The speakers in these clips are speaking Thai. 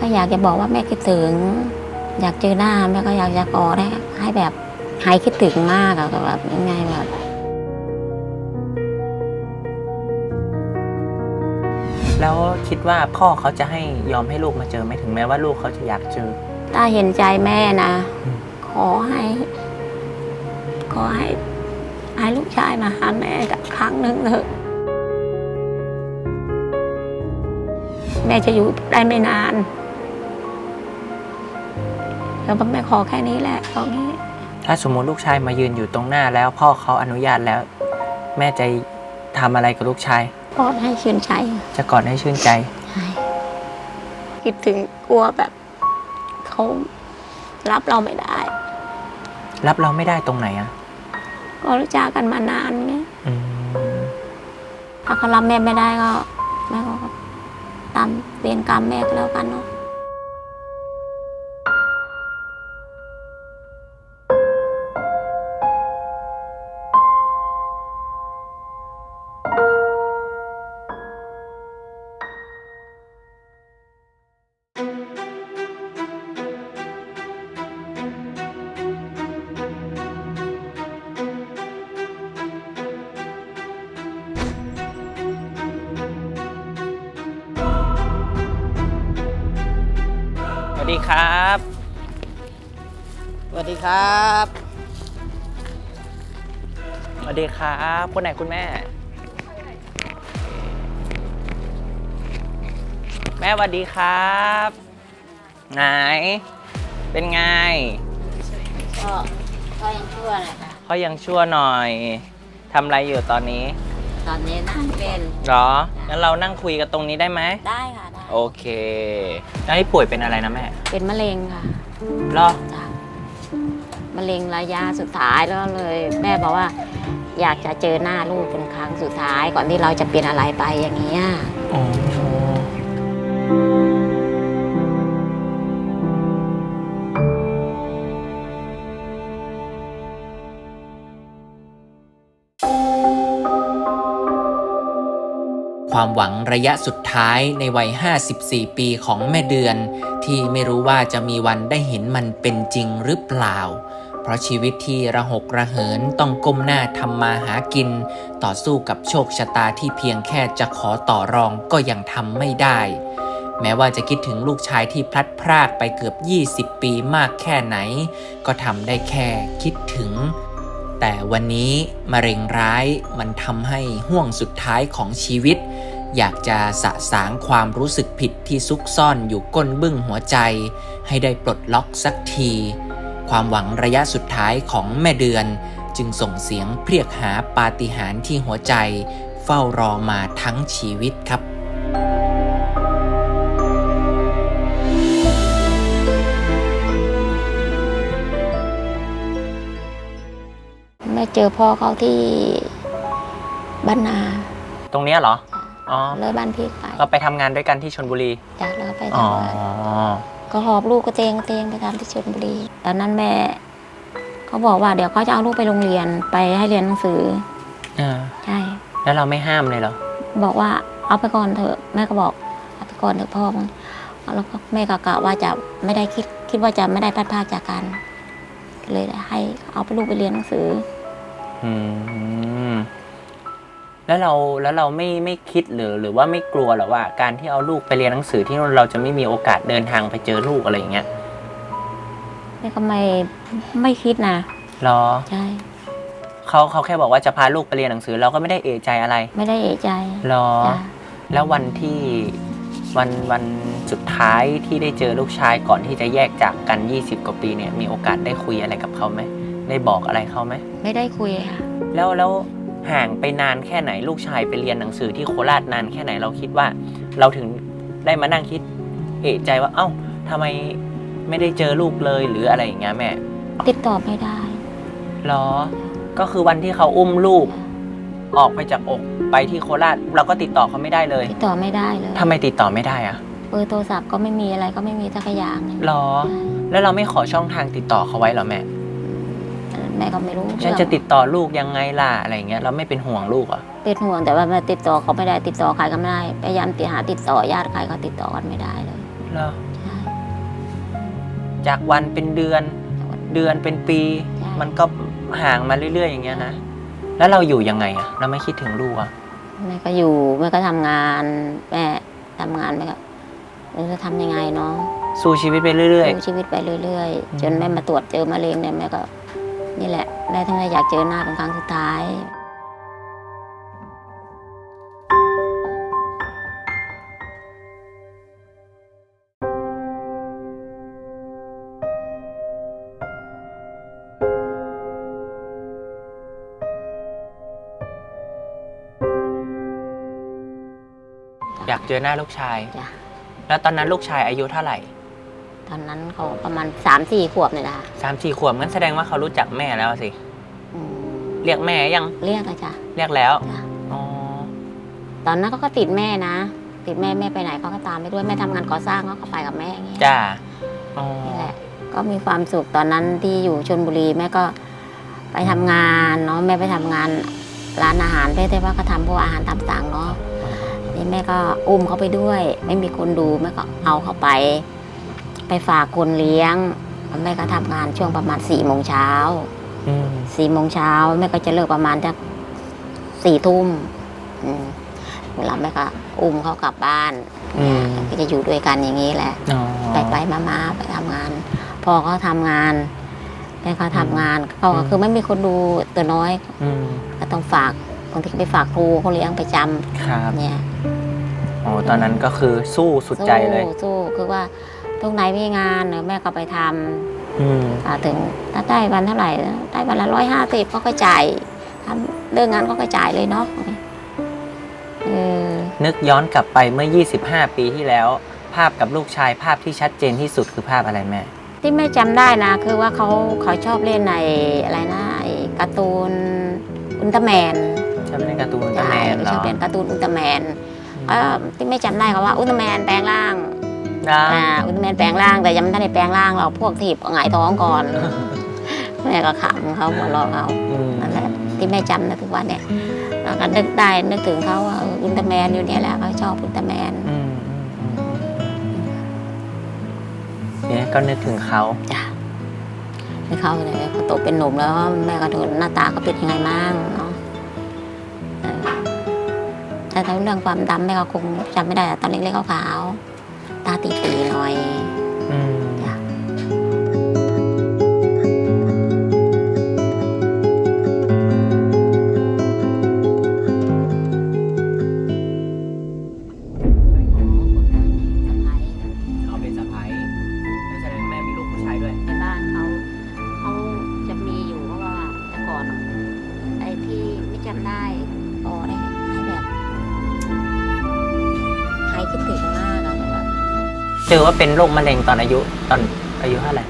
ก็อยากจะบอกว่าแม่คิดถึง อยากเจอหน้าแม่ก็อยากจะกอดให้ให้แบบหายคิดถึงมากอะแบบยังไงแบบแล้วคิดว่าพ่อเขาจะให้ยอมให้ลูกมาเจอไหมถึงแม้ว่าลูกเขาจะอยากเจอถ้าเห็นใจแม่นะอืมขอให้ ขอให้ให้ลูกชายมาหาแม่สักครั้งหนึ่งเถอะแม่จะอยู่ได้ไม่นาน แล้วแม่ขอแค่นี้แหละตอนนี้ ถ้าสมมติลูกชายมายืนอยู่ตรงหน้าแล้ว พ่อเขาอนุญาตแล้ว แม่จะทำอะไรกับลูกชาย กอดให้ชื่นใจจะกอดให้ชื่นใจ ใช่คิดถึงกลัวแบบเขารับเราไม่ได้ รับเราไม่ได้ตรงไหนอะก็รู้จักกันมานานไงอืมถ้าเขารับแม่ไม่ได้ก็แม่ก็ตามเวรกรรมแม่ก็แล้วกันเนาะ ดีครับ สวัสดีครับ สวัสดีครับ คนไหนคุณแม่ แม่สวัสดีครับ ไหน เป็นไง ก็ก็ยังชั่วเลยค่ะเขายังชั่วหน่อยทำอะไรอยู่ตอนนี้ตอนนี้นั่งเป็นเหรอ งั้นเรานั่งคุยกันตรงนี้ได้ไหม ได้ค่ะได้ โอเคแล้วที่ป่วยเป็นอะไรนะแม่เป็นมะเร็งค่ะเหรอจ้ะมะเร็งระยะสุดท้ายแล้วเลย แม่บอกว่า อยากจะเจอหน้าลูกเป็นครั้งสุดท้ายก่อนที่เราจะเป็นอะไรไปอย่างเงี้ยโอ้ ความหวังระยะสุดท้ายในวัย 54 ปีของแม่เดือน ที่ไม่รู้ว่าจะมีวันได้เห็นมันเป็นจริงหรือเปล่า เพราะชีวิตที่ระหกระเหินต้องก้มหน้าทำมาหากิน ต่อสู้กับโชคชะตาที่เพียงแค่จะขอต่อรองก็ยังทำไม่ได้ แม้ว่าจะคิดถึงลูกชายที่พลัดพรากไปเกือบ 20 ปีมากแค่ไหน ก็ทำได้แค่คิดถึงแต่วันนี้มะเร็งร้ายมันทำให้ห่วงสุดท้ายของชีวิต อยากจะสะสางความรู้สึกผิดที่ซุกซ่อนอยู่ก้นบึ้งหัวใจ ให้ได้ปลดล็อกสักที ความหวังระยะสุดท้ายของแม่เดือน จึงส่งเสียงเรียกหาปาฏิหาริย์ที่หัวใจ เฝ้ารอมาทั้งชีวิตครับแม่เจอพ่อเขาที่บ้านนา ตรงเนี้ยเหรอ อ๋อ เลยบ้านพี่ไปเราไปทำงานด้วยกันที่ชนบุรี จ้ะแล้วก็ไปอ๋อ ทำงานก็หอบลูกกระเตงกระเตงไปทำที่ชลบุรีตอนนั้นแม่เขาบอกว่าเดี๋ยวเขาจะเอาลูกไปโรงเรียนไปให้เรียนหนังสืออ่า ใช่ แล้วเราไม่ห้ามเลยเหรอ บอกว่าเอาไปก่อนเถอะแม่ก็บอกเอาไปก่อนเถอะพ่อมันแล้วก็แม่ก็กะว่าจะไม่ได้คิดคิดว่าจะไม่ได้พลาดพลาดจากกันก็เลยให้เอาไปลูกไปเรียนหนังสือ อืม แล้วเราแล้วเราไม่ไม่คิดหรือหรือว่าไม่กลัวหรอว่า การที่เอาลูกไปเรียนหนังสือที่นู่นเราจะไม่มีโอกาสเดินทางไปเจอลูกอะไรอย่างเงี้ยแม่ก็ไม่ไม่คิดนะหรอใช่เขาเขาแค่บอกว่าจะพาลูกไปเรียนหนังสือ เราก็ไม่ได้เอะใจอะไรไม่ได้เอะใจหรอจ้ะแล้ววันที่วันวันสุดท้ายที่ได้เจอลูกชายก่อนที่จะแยกจากกัน 20 กว่าปีเนี่ยมีโอกาสได้คุยอะไรกับเขาไหมได้บอกอะไรเขาไหมไม่ได้คุยค่ะแล้วแล้ว ห่างไปนานแค่ไหนลูกชายไปเรียนหนังสือที่โคราชนานแค่ไหนเราคิดว่า เราถึงได้มานั่งคิด เอะใจว่าเอ้าทำไมไม่ได้เจอลูกเลยหรืออะไรอย่างเงี้ยแม่ ติดต่อไม่ได้หรอ ก็คือวันที่เขาอุ้มลูก ออกไปจากอกไปที่โคราชเราก็ติดต่อเขาไม่ได้เลย ติดต่อไม่ได้เลยทำไมติดต่อไม่ได้อะเบอร์โทรศัพท์ก็ไม่มีอะไรก็ไม่มีสักอย่างหนึ่งหรอใช่แล้วเราไม่ขอช่องทางติดต่อเขาไว้เหรอแม่ แม่ก็ไม่รู้ฉันจะติดต่อลูกยังไงล่ะอะไรอย่างเงี้ยเราไม่เป็นห่วงลูกเหรอเป็นห่วงแต่ว่าแม่ติดต่อเขาไม่ได้ติดต่อใครก็ไม่ได้พยายามติดหาติดต่อญาติใครก็ติดต่อกันไม่ได้เลยหเหรอใช่จากวันเป็นเดือน เดือนเป็นปีใช่มันก็ห่างมาเรื่อย ๆ อย่างเงี้ยนะแล้วเราอยู่ยังไงอะเราไม่คิดถึงลูกอะแม่ก็อยู่แม่ก็ทำงานแม่ทำงานแม่ก็ไม่รู้จะทำยังไงเนาะสู้ชีวิตไปเรื่อยสู้ชีวิตไปเรื่อยอืมๆจนแม่มาตรวจเจอมะเร็งเนี่ยแม่ก็ นี่แหละแม่ทั้งอยากเจอหน้าเป็นครั้งสุดท้ายๆอยากเจอหน้าลูกชาย จ้ะแล้วตอนนั้นลูกชายอายุเท่าไหร่ ตอนนั้นเขาประมาณสามสี่ขวบเนี่ยนะคะสามสี่ขวบงั้นแสดงว่าเขารู้จักแม่แล้วสิ อืมเรียกแม่ยังเรียกอะจ้ะเรียกแล้วจ้ะอ๋อตอนนั้นเขาก็ติดแม่นะ ติดแม่แม่ไปไหนเขาก็ตามไปด้วยแม่ทำงานก่อสร้างเขาก็ไปกับแม่อย่างเงี้ยจ้าอ๋อนี่แหละก็มีความสุขตอนนั้นที่อยู่ชนบุรีแม่ก็ไปทำงานเนาะแม่ไปทำงานร้านอาหารเพื่อที่ว่าก็ทำพวกอาหารตามสั่งเนาะนี่แม่ก็อุ้มเขาไปด้วย ไม่มีคนดูแม่ก็เอาเขาไป ไปฝากคนเลี้ยงแล้วแม่ก็ทำงานช่วงประมาณสี่โมงเช้าอืมสี่โมงเช้าแม่ก็จะเลิกประมาณจะสี่ทุ่มอืมเวลาแม่ก็อุ้มเขากลับบ้านอืมก็จะอยู่ด้วยกันอย่างนี้แหละอ๋อไปไปมามาไปทำงาน พอเขาทำงานแม่เขาทำงานเขาก็คือไม่มีคนดูตัวน้อยอืมก็ต้องฝากบางทีก็ไปฝากครูเขาเลี้ยงประจครับำเนี่ยโอ้ตอนนั้นก็คือสู้สุดใจเลยสู้สู้คือว่า ทุกไหนมีงานเนี่ยแม่ก็ไปทำอืมอ่าถึงถ้าได้วันเท่าไหร่ได้วันละร้อยห้าสิบเขาก็จ่ายทำเรื่องงานเขาก็จ่ายเลยเนาะเออนึกย้อนกลับไปเมื่อ 25 ปีที่แล้ว ภาพกับลูกชายภาพที่ชัดเจนที่สุดคือภาพอะไรแม่ ที่แม่จำได้นะ คือว่าเขาเขาชอบเล่นในอะไรนะไอ้การ์ตูนอุลตร้าแมนชอบเล่นการ์ตูนอุลตร้าใช่แมนเหรชออบเล่นการ์ตูนอุลตร้าแมนก็ที่ไม่จำได้เขาว่าอุลตร้าแมนแปลงร่าง นะอ่าอุลตร้าแมนแปลงร่างแต่ยังไม่ได้แปลงร่างเราพวกถีบหงายท้องก่อน แม่ก็ขำเขาหัวเราะเขาอืมนั่นแหละที่แม่จำนะทุกวันเนี่ยเราก็นึกได้นึกถึงเขาว่าเอออุลตร้าแมนอยู่เนี่ยแหละเขาชอบอุลตร้าแมนอืมอืมอืมเนี่ยก็นึกถึงเขาจ้ะให้เขาเลยเขาโตเป็นหนุ่มแล้วแม่ก็ดูหน้าตาเขาเป็นยังไงมั่งเนาะเออแต่ถ้าเรื่องความดำแม่ก็คงจำไม่ได้อะตอนเล็กๆขาวๆ ตาตีๆหน่อย อว่าเป็นโรคมะเร็งตอนอายุตอนอายุเท่าไหร่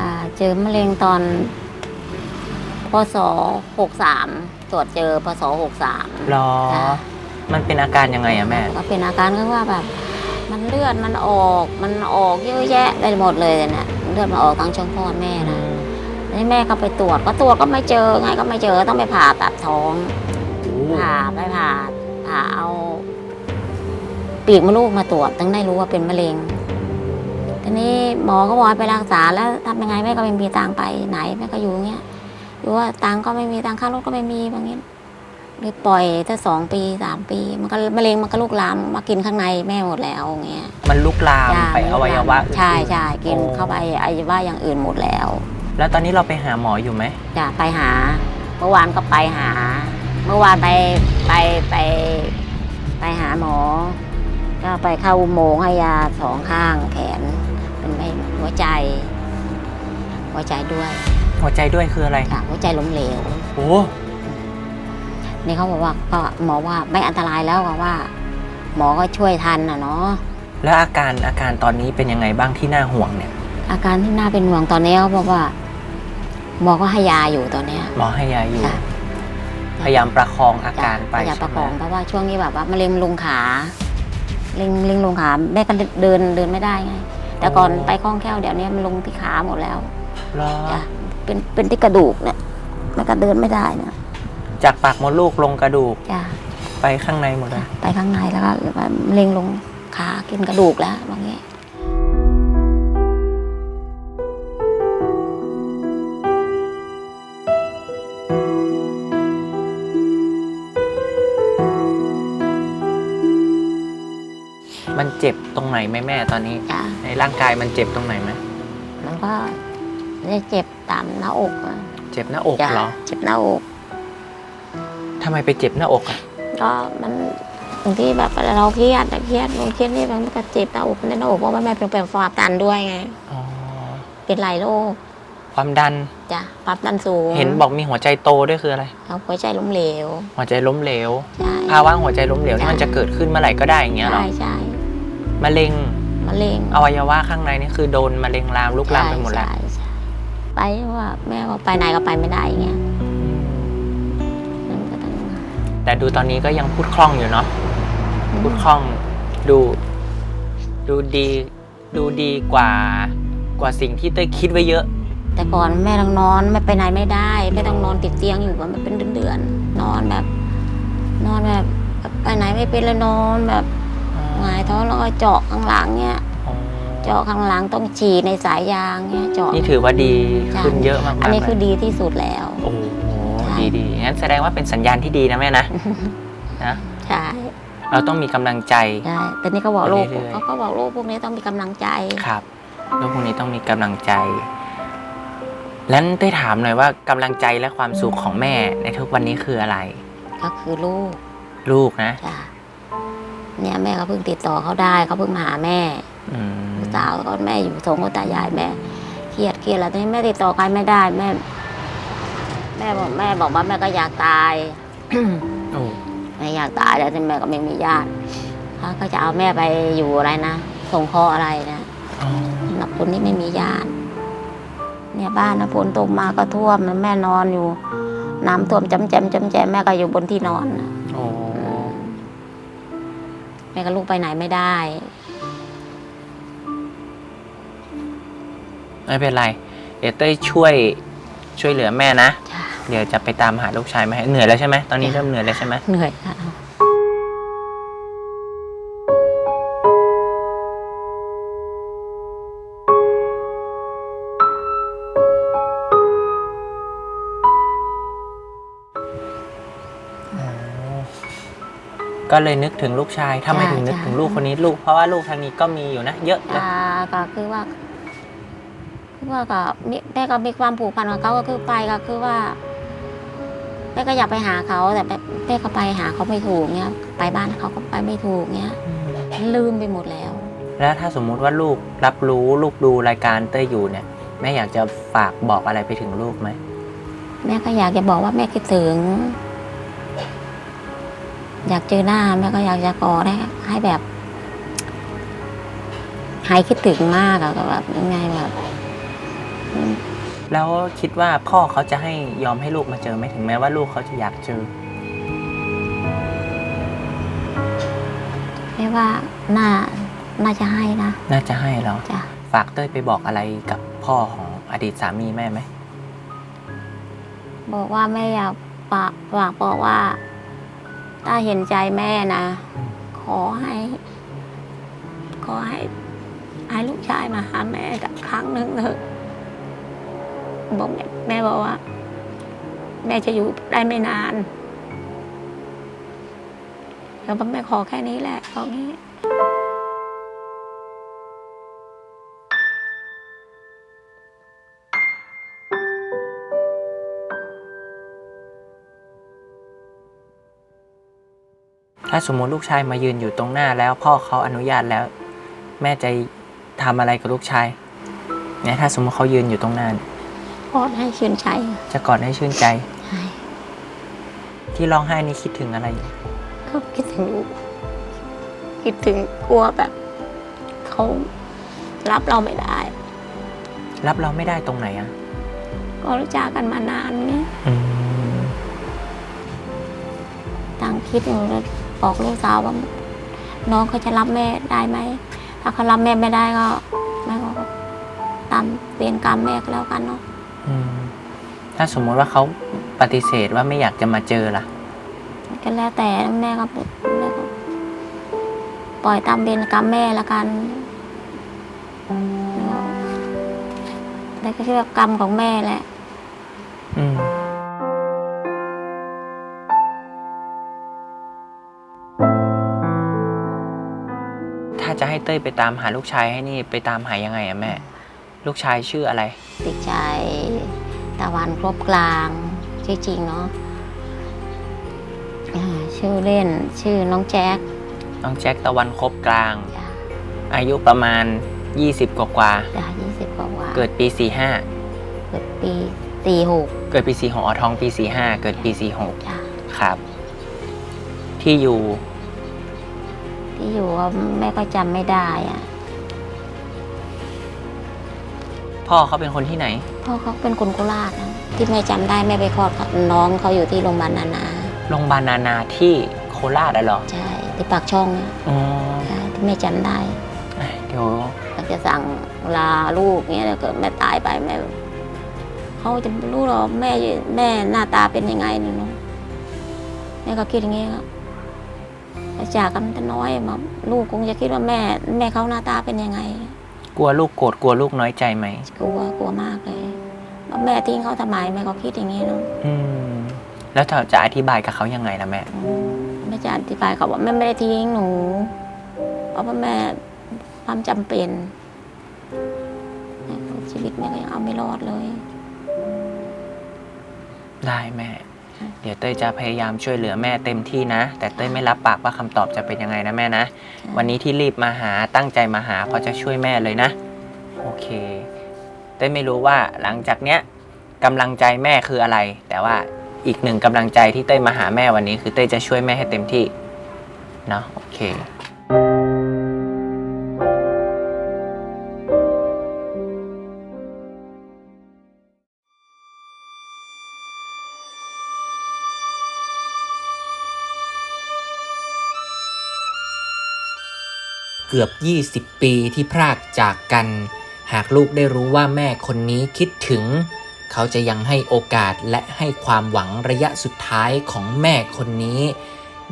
อ่าเจอมะเร็งตอนพศหกสามตรวจเจอพศหกสามรอมันเป็นอาการยังไงอะแม่ ก็เป็นอาการก็ว่าแบบ มันเลือดมันออกมันออกเยอะแยะไปหมดเลยเนี่ยเลือดมันออกทางช่องคลอดแม่นะแล้วแม่ก็ไปตรวจก็ตรวจก็ไม่เจอไงก็ไม่เจอต้องไปผ่าตัดท้องผ่าไปผ่าผ่าเอา ปีกมดลูกมาตรวจถึงได้รู้ว่าเป็นมะเร็ง ทีนี้หมอก็บอกให้ไปรักษาแล้วทำยังไงแม่ก็ไม่มีตังค์ไปไหนแม่ก็อยู่อย่างเงี้ยอยู่ว่าตังค์ก็ไม่มีตังค์ค่ารถก็ไม่มีแบบนี้เลยปล่อยถ้าสองปีสามปี มันก็มะเร็งมันก็ลุกลามมากินข้างในแม่หมดแล้วอย่างเงี้ยมันลุกลามจ้ะไปอวัยวะอื่นใช่ใช่กินโอ้เข้าไปอวัยวะอย่างอื่นหมดแล้ว แล้วตอนนี้เราไปหาหมออยู่ไหมจะไปหา เมื่อวานก็ไปหา เมื่อวานไปไปไปไปหาหมอ ก็ไปเข้าอุโมงค์ให้ยาสองข้างแขนเป็นไม่ หัวใจ หัวใจด้วยหัวใจด้วยคืออะไรค่ะหัวใจล้มเหลวโอ้นี่เขาบอกว่าก็หมอว่าไม่อันตรายแล้วก็ว่า หมอก็ช่วยทันนะเนาะแล้วอาการอาการตอนนี้เป็นยังไงบ้างที่น่าห่วงเนี่ย อาการที่น่าเป็นห่วงตอนนี้เขาบอกว่า หมอก็ให้ยาอยู่ตอนเนี้ยหมอให้ยาอยู่จ้ะพยายามประคองอาการไปอย่าใช่ประไหคมองเพราะว่าช่วงนี้แบบว่ามะเร็งลงขาเล็งเล็งลงขาแม่ก็เดินเดินไม่ได้ไง แต่ก่อนไปคล่องแคล่วเดี๋ยวนี้มันลงที่ขาหมดแล้วรอจ้ะเป็นเป็นที่กระดูกเนี่ยแม่ก็เดินไม่ได้นะจากปากมดลูกลงกระดูกจ้ะไปข้างในหมดเลจ้ะยไปข้างในแล้วก็มะเร็งลงขากินกระดูกแล้วบางอย่าง มันเจ็บตรงไหนไหมแม่ตอนนี้ จ้ะในร่างกายมันเจ็บตรงไหนไหมมันก็ได้เจ็บตามหน้าอกอะเจ็บหน้าอกจ้ะเหรอเจ็บหน้าอกทำไมไปเจ็บหน้าอกอะก็มันบางทีแบบเราเครียดอะเครียดมันเครียดนี่มันก็เจ็บหน้าอกในหน้าอกเพราะว่าแม่เป็นเป็นความดันด้วยไง อ๋อเป็นหลายโรคความดันจ้ะความดันสูงเห็นบอกมีหัวใจโตด้วยคืออะไร เอาหัวใจล้มเหลวหัวใจล้มเหลว ใช่ภาวะหัวใจล้มเหลวนี่ใช่มันจะเกิดขึ้นเมื่อไหร่ก็ได้อย่างเงี้ยเหรอใช่ใช่ มะเร็งมะเร็งอวัยวะข้างในนี่คือโดนมะเร็งลามลุกลามไปหมดแล้วใช่ใช่ไปว่าแม่ว่าไปไหนก็ไปไม่ได้อย่างเงี้ยมันก็ต้องแต่ดูตอนนี้ก็ยังพูดคล่องอยู่เนาะพูดคล่องดูดูดีดูดีกว่ากว่าสิ่งที่เต้ยคิดไว้เยอะ แต่ก่อนแม่ต้องนอนไม่ไปไหนไม่ได้ไม่ต้องนอนติดเตียงอยู่มันเป็นเดือนๆนอนแบบ นอนแบบไปไหนไม่เป็นเลยนอนแบบ หงายท้องแล้วก็เจาะข้างหลังเนี้ยเจาะข้างหลังต้องฉีดในสายยางเนี้ยเจาะ นี่ถือว่าดีใช่ขึ้นเยอะมากๆอันนี้เลยคือดีที่สุดแล้ว โอ้โหใช่ดีดีงั้นแสดงว่าเป็นสัญญาณที่ดีนะแม่นะนะใช่เราต้องมีกำลังใจ ใช่แต่นี่เขาบอกลูกเรื่อยๆ เขาก็บอกลูกพวกนี้ต้องมีกำลังใจ ครับแล้วพวกนี้ต้องมีกำลังใจแล้วเต้ยถามหน่อยว่ากำลังใจและความสุขของแม่ในทุกวันนี้คืออะไร ก็คือลูกลูกนะ จ้ะ เนี่ยแม่ก็เพิ่งติดต่อเขาได้เขาเพิ่งมาหาแม่อืมลูกสาวก็แม่อยู่สงกับตายายแม่เครียดเครียดแล้วตอนนี้แม่ติดต่อใครไม่ได้แม่ แม่บอกแม่บอกว่าแม่ก็อยากตายโอ้แม่อยากตายแล้วแต่แม่ก็ไม่มีญาติเขาก็จะเอาแม่ไปอยู่อะไรนะส่งเคราะห์อะไรนะอ๋อสำหรับคนที่ไม่มีญาติเนี่ยบ้านนะฝนตกมาก็ท่วมแม่นอนอยู่ น้ำท่วมจำแจมจำแจมแม่ก็อยู่บนที่นอนน่ะโอ้แม่กับลูกไปไหนไม่ได้ ไม่เป็นไร เดี๋ยวเต้ยช่วยช่วยเหลือแม่นะ จ้ะ เดี๋ยวจะไปตามหาลูกชายมาให้เหนื่อยแล้วใช่ไหมตอนนี้จ้ะเริ่มเหนื่อยแล้วใช่ไหมเหนื่อยค่ะ ก็เลยนึกถึงลูกชายทำไมจ้ะถึงนึกจ้ะ ถึงลูกคนนี้ลูก เพราะว่าลูกทางนี้ก็มีอยู่นะ เยอะเลยอ่าก็คือว่าคือว่าก็มีแม่ก็มีความผูกพันกับเขาก็คือไปก็คือว่าแม่ก็อยากไปหาเขาแต่แม่แม่ก็ไปหาเขาไม่ถูกเงี้ยไปบ้านเขาก็ไปไม่ถูกเงี้ยลืมไปหมดแล้ว แล้วถ้าสมมุติว่าลูกรับรู้ลูกดูรายการเต้ยอยู่เนี่ยแม่อยากจะฝากบอกอะไรไปถึงลูกไหมแม่ก็อยากจะบอกว่าแม่คิดถึง อยากเจอหน้าแม่ก็อยากจะกอดให้ให้แบบหายคิดถึงมากอะก็แบบยังไงแบบ แล้วคิดว่าพ่อเขาจะให้ยอมให้ลูกมาเจอไหมถึงแม้ว่าลูกเขาจะอยากเจอแม่ว่าน่าน่าจะให้นะ น่าจะให้เราจ้ะฝากเต้ยไปบอกอะไรกับพ่อของอดีตสามีแม่ไหมบอกว่าแม่อยากฝากฝากบอกว่า ถ้าเห็นใจแม่นะ ขอให้ ขอให้ให้ลูกชายมาหาแม่สักครั้งหนึ่งเถอะบอกแม่แม่บอกว่า แม่จะอยู่ได้ไม่นานแล้วแม่ขอแค่นี้แหละบอกงี้ ถ้าสมมติลูกชายมายืนอยู่ตรงหน้าแล้วพ่อเขาอนุญาตแล้ว แม่จะทำอะไรกับลูกชายเนี่ยถ้าสมมติเขายืนอยู่ตรงหน้าเนี่ยพอดให้ชื่นใจ จะกอดให้ชื่นใจใช่ที่ร้องไห้นี่คิดถึงอะไรก็คิดถึงลูกคิดถึงกลัวแบบเขารับเราไม่ได้ รับเราไม่ได้ตรงไหนอะก็รู้จักกันมานานเนี่ยอืมตั้งคิดอยู่แล้ว บอกลูกสาวว่า น้องเขาจะรับแม่ได้ไหม ถ้าเขารับแม่ไม่ได้ก็แม่ก็ตามเวรกรรมแม่ก็แล้วกันเนาะอืมถ้าสมมติว่าเขาปฏิเสธว่าไม่อยากจะมาเจอล่ะ ก็แล้วแต่แม่ก็แม่ก็ปล่อยตามเวรกรรมแม่ละกันแล้วก็คิดว่ากรรมของแม่แหละ อืม จะให้เต้ยไปตามหาลูกชายให้นี่ไปตามหายังไงอะแม่ ลูกชายชื่ออะไร เด็กชายตะวันครบกลางชื่อจริงเนาะอ่าชื่อเล่นชื่อน้องแจ๊คน้องแจ็คตะวันครบกลาง จ้ะอายุประมาณ 20 กว่ากว่าจ้ะยี่สิบกว่าๆๆเกิดปี 45 เกิดปีสี่หกเกิดปี 46อ๋อทองปี 45 เกิดปี 46 จ้ะครับ ที่อยู่ ที่อยู่ก็แม่ก็จำไม่ได้อะพ่อเขาเป็นคนที่ไหน พ่อเขาเป็นคนโคราชนะที่แม่จำได้แม่ไปคลอดกับน้องเขาอยู่ที่โรงพยาบาลนานาโรงพยาบาลนานาที่โคราชอะเหรอใช่ที่ปากช่องอะอ๋อใช่ที่แม่จำได้ เดี๋ยวเขาจะสั่งลาลูกเงี้ยแล้วเกิดแม่ตายไปแม่เขาจะไม่รู้หรอกแม่แม่หน้าตาเป็นยังไงนี่เนาะแม่ก็คิดอย่างเงี้ยครับแล้ว จากกันแต่น้อยมาลูกคงจะคิดว่าแม่ แม่เขาหน้าตาเป็นยังไง กลัวลูกโกรธกลัวลูกน้อยใจไหมกลัวกลัวมากเลยว่าแม่ทิ้งเขาทำไมแม่ก็คิดอย่างนี้เนาะอืม แล้วจะจะอธิบายกับเขายังไงล่ะแม่อืมแม่จะอธิบายเขาว่าแม่ไม่ได้ทิ้งหนูเพราะว่าแม่ความจำเป็นชีวิตแม่ก็ยังเอาไม่รอดเลย ได้แม่ค่ะ เดี๋ยวเต้ยจะพยายามช่วยเหลือแม่เต็มที่นะ แต่เต้ยไม่รับปากว่าคำตอบจะเป็นยังไงนะแม่นะ วันนี้ที่รีบมาหาตั้งใจมาหาเพราะจะช่วยแม่เลยนะ โอเค เต้ยไม่รู้ว่าหลังจากเนี้ยกำลังใจแม่คืออะไร แต่ว่าอีกหนึ่งกำลังใจที่เต้ยมาหาแม่วันนี้ คือเต้ยจะช่วยแม่ให้เต็มที่เนาะโอเค เกือบ 20 ปีที่พรากจากกัน หากลูกได้รู้ว่าแม่คนนี้คิดถึง เขาจะยังให้โอกาสและให้ความหวังระยะสุดท้ายของแม่คนนี้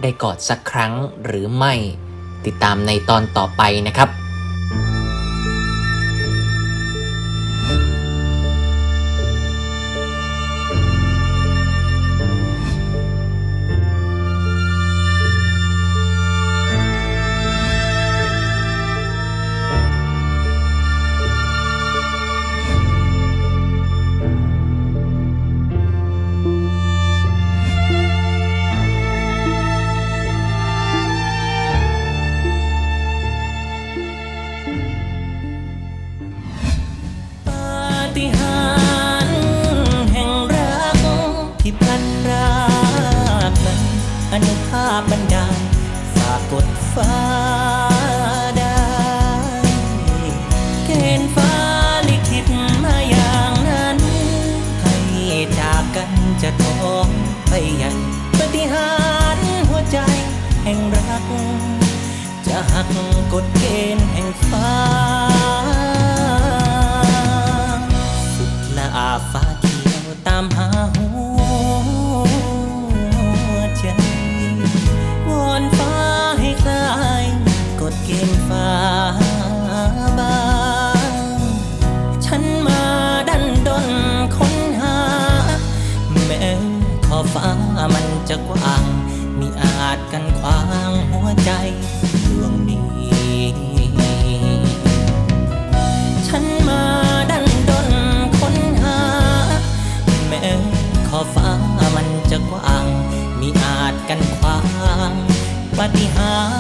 ได้กอดสักครั้งหรือไม่ ติดตามในตอนต่อไปนะครับ กกันจะทองไปใหญ่ปฏิหารหัวใจแห่งรัก จะหักกฎเกณฑ์แห่งฟ้า ปาฏิหาริ